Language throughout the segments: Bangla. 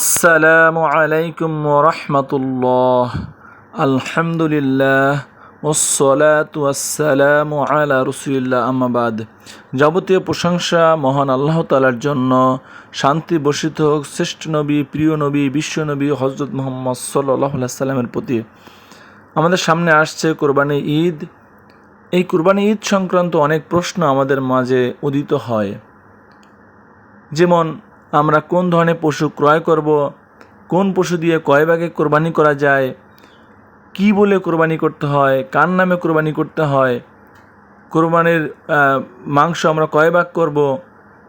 আসসালামু আলাইকুম রহমতুল্লাহ। আলহামদুলিল্লাহ ওসলাত ওয়াসালামু আলা রসুলিল্লাহ। আমাবাদ যাবতীয় প্রশংসা মহান আল্লাহ তালার জন্য শান্তি বর্ষিত হোক, শ্রেষ্ঠ নবী, প্রিয় নবী, বিশ্ব নবী হজরত মোহাম্মদ সাল্লাহ সাল্লামের প্রতি। আমাদের সামনে আসছে কোরবানি ঈদ। এই কোরবানি ঈদ সংক্রান্ত অনেক প্রশ্ন আমাদের মাঝে উদিত হয়। যেমন আমরা কোন ধরনের পশু ক্রয় করব? কোন পশু দিয়ে কয় ভাগে কোরবানি করা যায়? কি বলে কোরবানি করতে হয়? কার নামে কোরবানি করতে হয়? কোরবানির মাংস আমরা কয় ভাগ করব?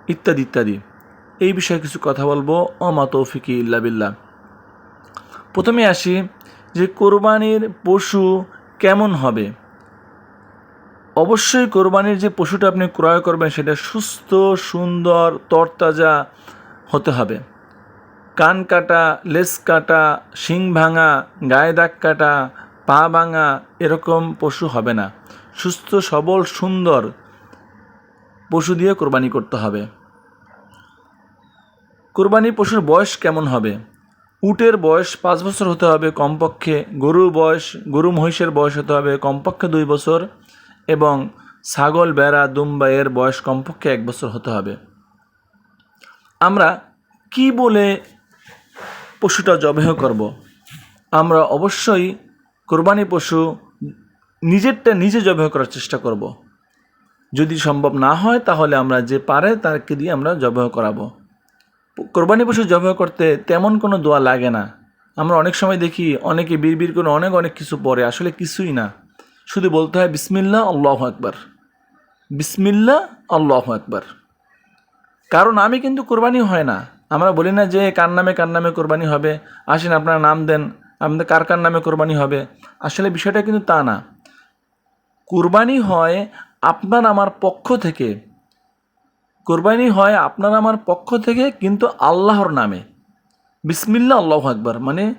ইত্যাদি ইত্যাদি। এই বিষয়ে কিছু কথা বলব। অমা তৌফিকি ইল্লা প্রথমে আসি যে কোরবানির পশু কেমন হবে? অবশ্যই কোরবানির যে পশুটা আপনি ক্রয় করবেন সেটা সুস্থ, সুন্দর, তরতাজা হতে হবে। কান কাটা লেস কাটা, শিং ভাঙা, গায়ে দাগ কাটা, পা ভাঙা এরকম পশু হবে না। সুস্থ, সবল, সুন্দর পশু দিয়ে কোরবানি করতে হবে। কোরবানি পশুর বয়স কেমন হবে? উটের বয়স পাঁচ বছর হতে হবে কমপক্ষে, গরুর বয়স, গরু মহিষের বয়স হতে হবে কমপক্ষে দুই বছর এবং ছাগল, বেড়া, দুম্বা এর বয়স কমপক্ষে এক বছর হতে হবে। আমরা কি বলে পশুটা জবেহ করব। আমরা অবশ্যই কোরবানি পশু নিজেরটা নিজে জবেহ করার চেষ্টা করব। যদি সম্ভব না হয়, তাহলে আমরা যে পারে তাকে দিয়ে আমরা জবেহ করাবো। কোরবানি পশু জবেহ করতে তেমন কোনো দোয়া লাগে না। আমরা অনেক সময় দেখি, অনেকে বিড় করে অনেক অনেক কিছু পড়ে আসলে কিছুই না। শুধু বলতে হয় বিসমিল্লা আল্লাহ আকবার। বিসমিল্লা আল্লাহ আকবার। কারণ আমি কিন্তু কোরবানি হয় না। আমরা বলি না যে কার নামে কার নামে কোরবানি হবে। আসেন আপনার নাম দেন আমাদের কার কার নামে কোরবানি হবে। আসলে বিষয়টা কিন্তু তা না। কোরবানি হয় আপনার আমার পক্ষ থেকে। কোরবানি হয় আপনার আমার পক্ষ থেকে কিন্তু আল্লাহর নামে। বিসমিল্লা আল্লাহ আকবার। মানে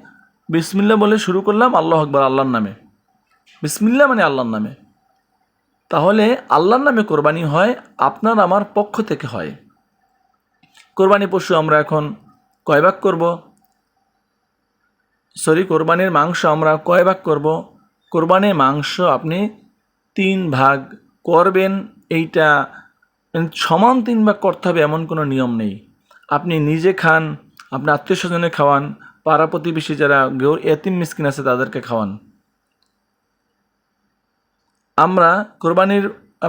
বিসমিল্লা বলে শুরু করলাম, আল্লাহ আকবার, আল্লাহর নামে। বিসমিল্লা মানে আল্লাহর নামে। তাহলে আল্লাহর নামে কোরবানি হয়, আপনার আমার পক্ষ থেকে হয়। কোরবানি পশু আমরা এখন কয় ভাগ করব? সরি কোরবানির মাংস আমরা কয় ভাগ করব? কোরবানির মাংস আপনি তিন ভাগ করবেন, এইটা সমান তিন ভাগ করতে হবে, এমন কোনো নিয়ম নেই। আপনি নিজে খান আপনার আত্মীয় স্বজনে খাওয়ান, পাড়া প্রতিবেশী যারা গেউ এতিম মিসকিন আছে তাদেরকে খাওয়ান। আমরা কোরবানির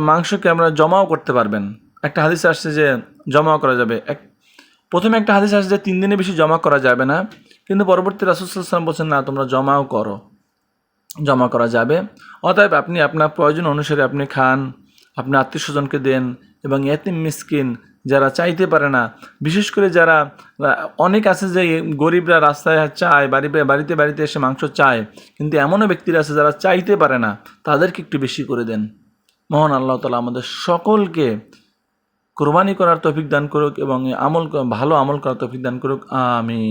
মাংসকে আমরা জমাও করতে পারবেন। একটা হাদিস আসছে যে জমাও করা যাবে। এক প্রথমে একটা হাদিস আসছে যে তিন দিনে বেশি জমা করা যাবে না, কিন্তু পরবর্তী রাসুসাল্লাম বলছেন, না, তোমরা জমাও করো। জমা করা যাবে। অতএব আপনি আপনার প্রয়োজন অনুসারে আপনি খান আপনার আত্মীয় স্বজনকে দেন এবং এতিম, মিসকিন যারা চাইতে পারে না, বিশেষ করে যারা অনেক আছে যে গরিবরা রাস্তায় চায়, বাড়ি, বাড়িতে বাড়িতে এসে মাংস চায়, কিন্তু এমনও ব্যক্তিরা আছে যারা চাইতে পারে না, তাদেরকে একটু বেশি করে দেন। মহান আল্লাহ তালা আমাদের সকলকে কোরবানি করার তৌফিক দান করুক এবং আমল ভালো আমল করার তৌফিক দান করুক আমিন।